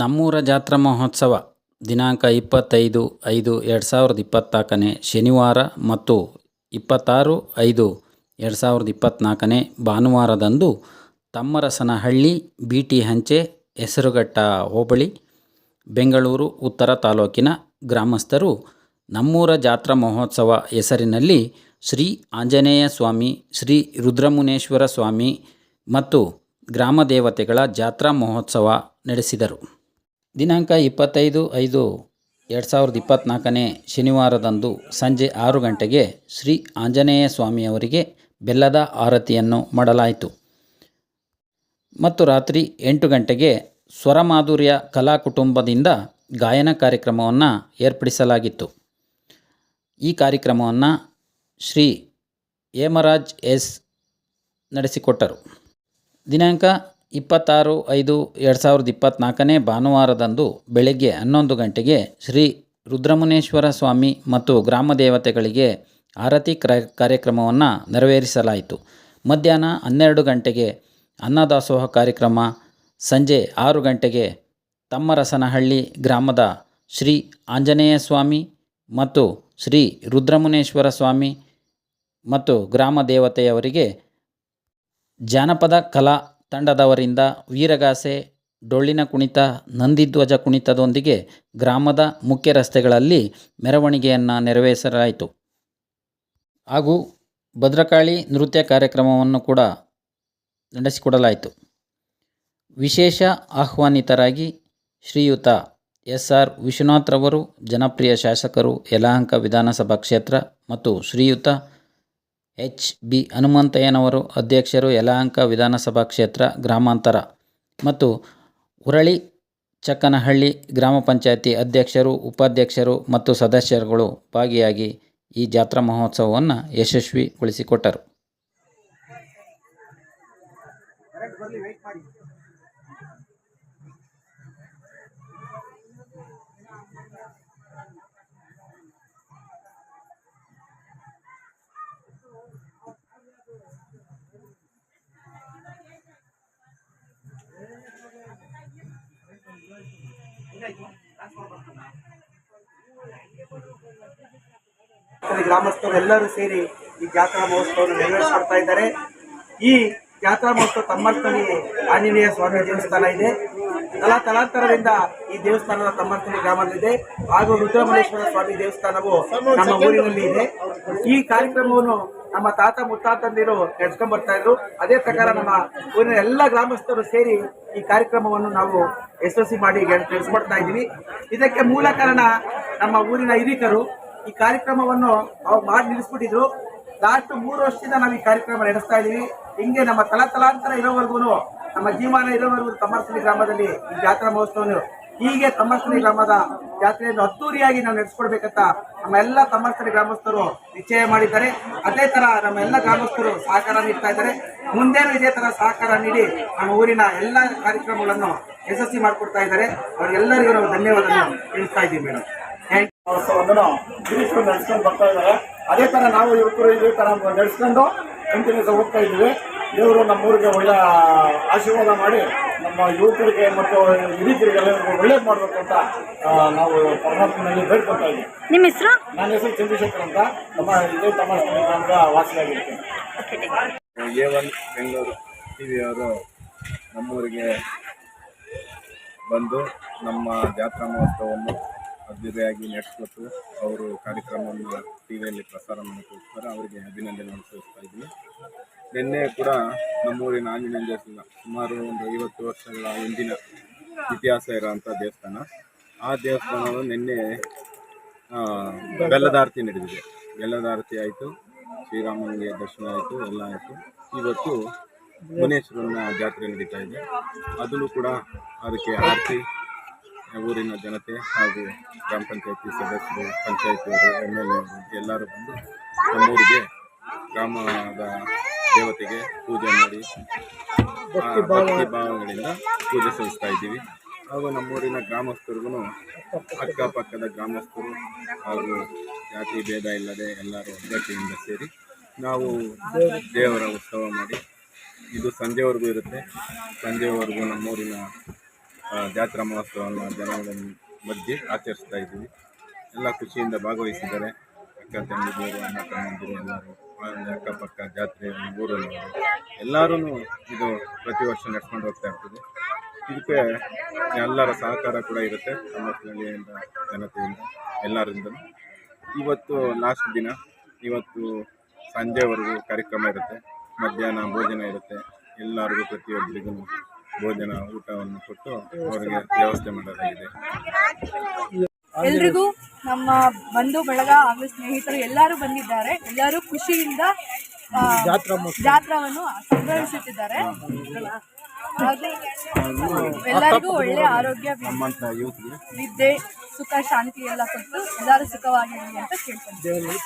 ನಮ್ಮೂರ ಜಾತ್ರಾ ಮಹೋತ್ಸವ ದಿನಾಂಕ ಇಪ್ಪತ್ತೈದು ಐದು ಎರಡು ಸಾವಿರದ ಇಪ್ಪತ್ತ್ನಾಲ್ಕನೇ ಶನಿವಾರ ಮತ್ತು ಇಪ್ಪತ್ತಾರು ಐದು ಎರಡು ಸಾವಿರದ ಇಪ್ಪತ್ತ್ನಾಲ್ಕನೇ ಭಾನುವಾರದಂದು ತಮ್ಮರಸನಹಳ್ಳಿ ಬಿ ಟಿ ಹಂಚೆ ಹೆಸರುಘಟ್ಟ ಹೋಬಳಿ, ಬೆಂಗಳೂರು, ಉತ್ತರ ತಾಲೂಕಿನ ಗ್ರಾಮಸ್ಥರು ನಮ್ಮೂರ ಜಾತ್ರಾ ಮಹೋತ್ಸವ ಹೆಸರಿನಲ್ಲಿ ಶ್ರೀ ಆಂಜನೇಯ ಸ್ವಾಮಿ, ಶ್ರೀ ರುದ್ರಮುನೇಶ್ವರ ಸ್ವಾಮಿ ಮತ್ತು ಗ್ರಾಮ ದೇವತೆಗಳ ಜಾತ್ರಾ ಮಹೋತ್ಸವ ನಡೆಸಿದರು. ದಿನಾಂಕ ಇಪ್ಪತ್ತೈದು ಐದು ಎರಡು ಸಾವಿರದ ಇಪ್ಪತ್ತ್ನಾಲ್ಕನೇ ಶನಿವಾರದಂದು ಸಂಜೆ ಆರು ಗಂಟೆಗೆ ಶ್ರೀ ಆಂಜನೇಯ ಸ್ವಾಮಿಯವರಿಗೆ ಬೆಲ್ಲದ ಆರತಿಯನ್ನು ಮಾಡಲಾಯಿತು. ಮತ್ತು ರಾತ್ರಿ ಎಂಟು ಗಂಟೆಗೆ ಸ್ವರಮಾಧುರ್ಯ ಕಲಾ ಕುಟುಂಬದಿಂದ ಗಾಯನ ಕಾರ್ಯಕ್ರಮವನ್ನು ಏರ್ಪಡಿಸಲಾಗಿತ್ತು. ಈ ಕಾರ್ಯಕ್ರಮವನ್ನು ಶ್ರೀ ಹೇಮರಾಜ್ ಎಸ್ ನಡೆಸಿಕೊಟ್ಟರು. ದಿನಾಂಕ ಇಪ್ಪತ್ತಾರು ಐದು ಎರಡು ಸಾವಿರದ ಇಪ್ಪತ್ತ್ನಾಲ್ಕನೇ ಭಾನುವಾರದಂದು ಬೆಳಗ್ಗೆ ಹನ್ನೊಂದು ಗಂಟೆಗೆ ಶ್ರೀ ರುದ್ರಮುನೇಶ್ವರ ಸ್ವಾಮಿ ಮತ್ತು ಗ್ರಾಮ ದೇವತೆಗಳಿಗೆ ಆರತಿ ಕ್ರ, ಕಾರ್ಯಕ್ರಮವನ್ನು ನೆರವೇರಿಸಲಾಯಿತು. ಮಧ್ಯಾಹ್ನ ಹನ್ನೆರಡು ಗಂಟೆಗೆ ಅನ್ನದಾಸೋಹ ಕಾರ್ಯಕ್ರಮ, ಸಂಜೆ ಆರು ಗಂಟೆಗೆ ತಮ್ಮರಸನಹಳ್ಳಿ ಗ್ರಾಮದ ಶ್ರೀ ಆಂಜನೇಯ ಸ್ವಾಮಿ ಮತ್ತು ಶ್ರೀ ರುದ್ರಮುನೇಶ್ವರ ಸ್ವಾಮಿ ಮತ್ತು ಗ್ರಾಮ ದೇವತೆಯವರಿಗೆ ಜಾನಪದ ಕಲಾ ತಂಡದವರಿಂದ ವೀರಗಾಸೆ, ಡೊಳ್ಳಿನ ಕುಣಿತ, ನಂದಿಧ್ವಜ ಕುಣಿತದೊಂದಿಗೆ ಗ್ರಾಮದ ಮುಖ್ಯ ರಸ್ತೆಗಳಲ್ಲಿ ಮೆರವಣಿಗೆಯನ್ನು ನೆರವೇರಿಸಲಾಯಿತು. ಹಾಗೂ ಭದ್ರಕಾಳಿ ನೃತ್ಯ ಕಾರ್ಯಕ್ರಮವನ್ನು ಕೂಡ ನಡೆಸಿಕೊಡಲಾಯಿತು. ವಿಶೇಷ ಆಹ್ವಾನಿತರಾಗಿ ಶ್ರೀಯುತ ಎಸ್ ಆರ್ ವಿಶ್ವನಾಥ್ರವರು ಜನಪ್ರಿಯ ಶಾಸಕರು, ಯಲಹಂಕ ವಿಧಾನಸಭಾ ಕ್ಷೇತ್ರ ಮತ್ತು ಶ್ರೀಯುತ ಎಚ್. ಬಿ. ಹನುಮಂತಯ್ಯನವರು ಅಧ್ಯಕ್ಷರು ಯಲಹಂಕ ವಿಧಾನಸಭಾ ಕ್ಷೇತ್ರ ಗ್ರಾಮಾಂತರ ಮತ್ತು ಹುರಳಿ ಚಕ್ಕನಹಳ್ಳಿ ಗ್ರಾಮ ಪಂಚಾಯತಿ ಅಧ್ಯಕ್ಷರು, ಉಪಾಧ್ಯಕ್ಷರು ಮತ್ತು ಸದಸ್ಯರುಗಳು ಭಾಗಿಯಾಗಿ ಈ ಜಾತ್ರಾ ಮಹೋತ್ಸವವನ್ನು ಯಶಸ್ವಿಗೊಳಿಸಿಕೊಟ್ಟರು. ಈ ಗ್ರಾಮಸ್ಥರು ಎಲ್ಲರೂ ಸೇರಿ ಈ ಜಾತ್ರಾ ಮಹೋತ್ಸವವನ್ನು ನೆರವೇರಿಸ್ಕೊಡ್ತಾ ಇದ್ದಾರೆ. ಈ ಜಾತ್ರಾ ಮಹೋತ್ಸವ ತಮ್ಮರ್ಥನಿ ಆಂಜನೇಯ ಸ್ವಾಮಿ ದೇವಸ್ಥಾನ ಇದೆ. ತಲಾ ತಲಾಂತರದಿಂದ ಈ ದೇವಸ್ಥಾನದ ತಮ್ಮರ್ಥನಿ ಗ್ರಾಮದಲ್ಲಿದೆ. ಹಾಗೂ ರುದ್ರಮಲೇಶ್ವರ ಸ್ವಾಮಿ ದೇವಸ್ಥಾನವು ನಮ್ಮ ಊರಿನಲ್ಲಿ ಇದೆ. ಈ ಕಾರ್ಯಕ್ರಮವನ್ನು ನಮ್ಮ ತಾತ ಮುತ್ತಾತಂದಿರು ನಡೆಸ್ಕೊಂಡ್ ಬರ್ತಾ ಇದ್ರು. ಅದೇ ಪ್ರಕಾರ ನಮ್ಮ ಊರಿನ ಎಲ್ಲ ಗ್ರಾಮಸ್ಥರು ಸೇರಿ ಈ ಕಾರ್ಯಕ್ರಮವನ್ನು ನಾವು ಯಶಸ್ವಿ ಮಾಡಿ ನಡೆಸ್ಕೊಡ್ತಾ ಇದ್ದೀವಿ. ಇದಕ್ಕೆ ಮೂಲ ಕಾರಣ ನಮ್ಮ ಊರಿನ ಹಿರಿಕರು. ಈ ಕಾರ್ಯಕ್ರಮವನ್ನು ಅವ್ರು ಮಾಡಿ ನಿಲ್ಲಿಸ್ಬಿಟ್ಟಿದ್ರು. ಲಾಸ್ಟ್ ಮೂರು ವರ್ಷದಿಂದ ನಾವು ಈ ಕಾರ್ಯಕ್ರಮ ನಡೆಸ್ತಾ ಇದೀವಿ. ಹಿಂಗೆ ನಮ್ಮ ತಲತಲಾಂತರ ಇರೋವರೆಗೂ ನಮ್ಮ ಜೀವನ ಇರೋವರೆಗೂ ತಮ್ಮರ್ಸಲಿ ಗ್ರಾಮದಲ್ಲಿ ಈ ಜಾತ್ರಾ ಮಹೋತ್ಸವವನ್ನು ಹೀಗೆ ತಮ್ಮರ್ಸಲಿ ಗ್ರಾಮದ ಜಾತ್ರೆಯನ್ನು ಅದ್ದೂರಿಯಾಗಿ ನಾವು ನಡೆಸ್ಕೊಡ್ಬೇಕಂತ ನಮ್ಮ ಎಲ್ಲ ತಮ್ಮರ್ಸಲಿ ಗ್ರಾಮಸ್ಥರು ನಿಶ್ಚಯ ಮಾಡಿದ್ದಾರೆ. ಅದೇ ತರ ನಮ್ಮ ಎಲ್ಲ ಗ್ರಾಮಸ್ಥರು ಸಹಕಾರ ನೀಡ್ತಾ ಇದ್ದಾರೆ. ಮುಂದೇನು ಇದೇ ತರ ಸಹಕಾರ ನೀಡಿ ನಮ್ಮ ಊರಿನ ಎಲ್ಲ ಕಾರ್ಯಕ್ರಮಗಳನ್ನು ಯಶಸ್ವಿ ಮಾಡಿಕೊಡ್ತಾ ಇದ್ದಾರೆ. ಅವರಿಗೆಲ್ಲರಿಗೂ ನಾವು ಧನ್ಯವಾದ ತಿಳಿಸ್ತಾ ಇದ್ದೀವಿ ಮೇಡಮ್. ಮಹೋತ್ಸವವನ್ನು ಗಿರೀಶ್ಕೊಂಡು ನಡೆಸ್ಕೊಂಡು ಬರ್ತಾ ಇದ್ದಾರೆ. ಅದೇ ತರ ನಾವು ಯುವಕರು ಇದೇ ತರ ನಡೆಸ್ಕೊಂಡು ಕಂಟಿನ್ಯೂಸ್ ಹೋಗ್ತಾ ಇದ್ದೀವಿ. ದೇವರು ನಮ್ಮೂರಿಗೆ ಒಳ್ಳೆ ಆಶೀರ್ವಾದ ಮಾಡಿ ನಮ್ಮ ಯುವಕರಿಗೆ ಮತ್ತು ಹಿರಿಕರಿಗೆ ಎಲ್ಲರಿಗೂ ಒಳ್ಳೇದು ಮಾಡಬೇಕು ಅಂತ ನಾವು ಪರಮಾತ್ಮನಲ್ಲಿ ಬೇಡ್ಕೊತಾ ಇದ್ದೀವಿ. ನಿಮ್ಮ ಹೆಸರು? ನನ್ನ ಹೆಸರು ಚಂದ್ರಶೇಖರ್ ಅಂತ. ನಮ್ಮ ಇದೇ ತಮ್ಮ ಗ್ರಾಮದ ವಾಸಿಯಾಗಿರ್ತೀನಿ ಎ ಒನ್ ಬೆಂಗಳೂರು ಟಿ ವಿಯವರು ನಮ್ಮೂರಿಗೆ ಬಂದು ನಮ್ಮ ಜಾತ್ರಾ ಮಹೋತ್ಸವವನ್ನು ಅದ್ದೂರಿಯಾಗಿ ನಡೆಸ್ಕೊಟ್ಟು ಅವರು ಕಾರ್ಯಕ್ರಮವನ್ನು ಟಿ ವಿಯಲ್ಲಿ ಪ್ರಸಾರ ಮಾಡಿಕೊಡ್ತಾರೆ ಅವರಿಗೆ ಅಭಿನಂದನೆ ಸಲ್ಲಿಸ್ತಾ ಇದ್ದೀನಿ. ನಿನ್ನೆ ಕೂಡ ನಮ್ಮೂರಿನ ಆಂಜನೇಯ ಸುಮಾರು ಒಂದು ಐವತ್ತು ವರ್ಷಗಳ ಹಿಂದಿನ ಇತಿಹಾಸ ಇರೋವಂಥ ದೇವಸ್ಥಾನ. ಆ ದೇವಸ್ಥಾನವು ನಿನ್ನೆ ಬೆಲ್ಲದಾರತಿ ನಡೆದಿದೆ. ಬೆಲ್ಲದಾರತಿ ಆಯಿತು, ಶ್ರೀರಾಮನಿಗೆ ದರ್ಶನ ಆಯಿತು, ಎಲ್ಲ ಆಯಿತು. ಇವತ್ತು ಮುನೇಶ್ವರನ ಜಾತ್ರೆ ನಡೀತಾ ಇದೆ. ಅದನ್ನು ಕೂಡ ಅದಕ್ಕೆ ಆರತಿ ಊರಿನ ಜನತೆ ಹಾಗೂ ಗ್ರಾಮ ಪಂಚಾಯತಿ ಸದಸ್ಯರು, ಪಂಚಾಯತಿಯವರು ಎಂ ಎಲ್ ಎರು ಎಲ್ಲರೂ ಬಂದು ನಮ್ಮೂರಿಗೆ ಗ್ರಾಮದ ದೇವತೆಗೆ ಪೂಜೆ ಮಾಡಿ ಭಕ್ತಿ ಭಾವಗಳಿಂದ ಪೂಜೆ ಸಲ್ಲಿಸ್ತಾ ಇದ್ದೀವಿ. ಹಾಗೂ ನಮ್ಮೂರಿನ ಗ್ರಾಮಸ್ಥರಿಗೂ ಅಕ್ಕಪಕ್ಕದ ಗ್ರಾಮಸ್ಥರು ಹಾಗೂ ಜಾತಿ ಭೇದ ಇಲ್ಲದೆ ಎಲ್ಲರೂ ಒಗ್ಗಟ್ಟಿನಿಂದ ಸೇರಿ ನಾವು ದೇವರ ಉತ್ಸವ ಮಾಡಿ, ಇದು ಸಂಜೆವರೆಗೂ ಇರುತ್ತೆ. ಸಂಜೆವರೆಗೂ ನಮ್ಮೂರಿನ ಜಾತ್ರಾ ಮಹೋತ್ಸವವನ್ನು ಜನಗಳ ಮಧ್ಯೆ ಆಚರಿಸ್ತಾ ಇದ್ದೀವಿ. ಎಲ್ಲ ಖುಷಿಯಿಂದ ಭಾಗವಹಿಸಿದ್ದಾರೆ. ಅಕ್ಕ ತಂಗಿದಿರು ಅಣ್ಣ ತಮ್ಮಂದಿರು ಎಲ್ಲರೂ. ಅಕ್ಕಪಕ್ಕ, ಜಾತ್ರೆ, ಊರಲ್ಲಿ ಎಲ್ಲರೂ. ಇದು ಪ್ರತಿ ವರ್ಷ ನಡ್ಸ್ಕೊಂಡು ಹೋಗ್ತಾ ಇರ್ತದೆ ಇದಕ್ಕೆ ಎಲ್ಲರ ಸಹಕಾರ ಕೂಡ ಇರುತ್ತೆ ನಮ್ಮ ಸ್ಥಳೀಯರಿಂದ, ಜನತೆಯಿಂದ ಎಲ್ಲರಿಂದ ಇವತ್ತು ಲಾಸ್ಟ್ ದಿನ, ಇವತ್ತು ಸಂಜೆವರೆಗೂ ಕಾರ್ಯಕ್ರಮ ಇರುತ್ತೆ. ಮಧ್ಯಾಹ್ನ ಭೋಜನ ಇರುತ್ತೆ. ಎಲ್ಲರಿಗೂ ಪ್ರತಿಯೊಬ್ಬರಿಗೂ. ಭೋಜನ ಊಟವನ್ನು ಕೊಟ್ಟು ಅವರಿಗೆ ವ್ಯವಸ್ಥೆ ಮಾಡಲಾಗಿದೆ. ಎಲ್ರಿಗೂ ನಮ್ಮ ಬಂಧು ಬಳಗ ಹಾಗೂ ಸ್ನೇಹಿತರು ಎಲ್ಲರೂ ಬಂದಿದ್ದಾರೆ. ಎಲ್ಲರೂ ಖುಷಿಯಿಂದ ಜಾತ್ರವನ್ನು ಹಾಗೂ ಎಲ್ಲರಿಗೂ ಒಳ್ಳೆ ಆರೋಗ್ಯ ವಿದ್ಯೆ ಸುಖ ಶಾಂತಿ ಎಲ್ಲ ಕೊಟ್ಟು ಎಲ್ಲರೂ ಸುಖವಾಗಿರಲಿ ಅಂತ ಕೇಳ್ಕೊಂತೀವಿ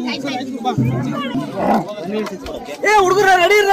ಕಾಯ್ತಾ ಇದ್ದೀನಿ ಏ ಹುಡುಗರ ರೆಡಿ ಇರ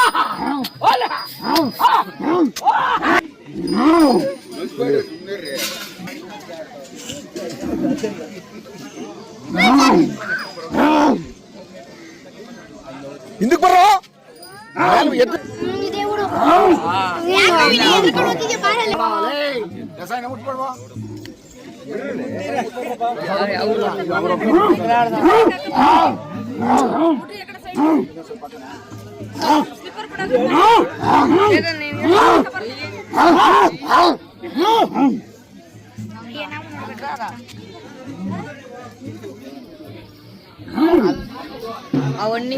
అవన్నీ